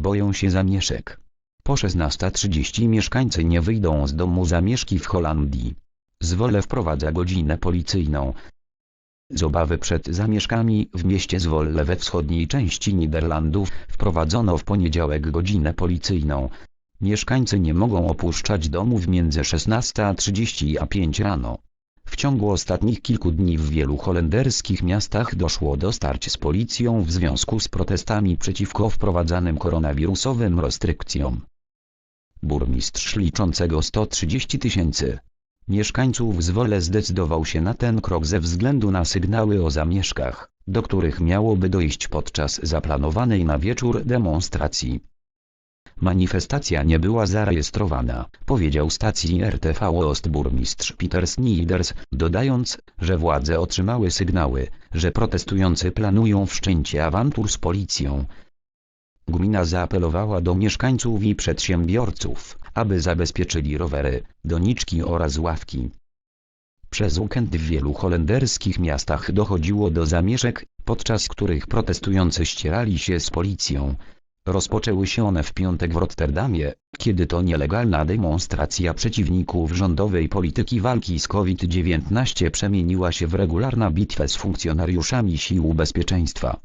Boją się zamieszek. Po 16.30 mieszkańcy nie wyjdą z domu zamieszki w Holandii. Zwolę wprowadza godzinę policyjną. Z obawy przed zamieszkami w mieście Zwolle we wschodniej części Niderlandów wprowadzono w poniedziałek godzinę policyjną. Mieszkańcy nie mogą opuszczać domów między 16.30 a 5 rano. Ciągu ostatnich kilku dni w wielu holenderskich miastach doszło do starć z policją w związku z protestami przeciwko wprowadzanym koronawirusowym restrykcjom. Burmistrz liczącego 130 tysięcy mieszkańców Zwole zdecydował się na ten krok ze względu na sygnały o zamieszkach, do których miałoby dojść podczas zaplanowanej na wieczór demonstracji. Manifestacja nie była zarejestrowana, powiedział stacji RTV Ost burmistrz Peter Snijders, dodając, że władze otrzymały sygnały, że protestujący planują wszczęcie awantur z policją. Gmina zaapelowała do mieszkańców i przedsiębiorców, aby zabezpieczyli rowery, doniczki oraz ławki. Przez weekend w wielu holenderskich miastach dochodziło do zamieszek, podczas których protestujący ścierali się z policją. Rozpoczęły się one w piątek w Rotterdamie, kiedy to nielegalna demonstracja przeciwników rządowej polityki walki z COVID-19 przemieniła się w regularna bitwę z funkcjonariuszami sił bezpieczeństwa.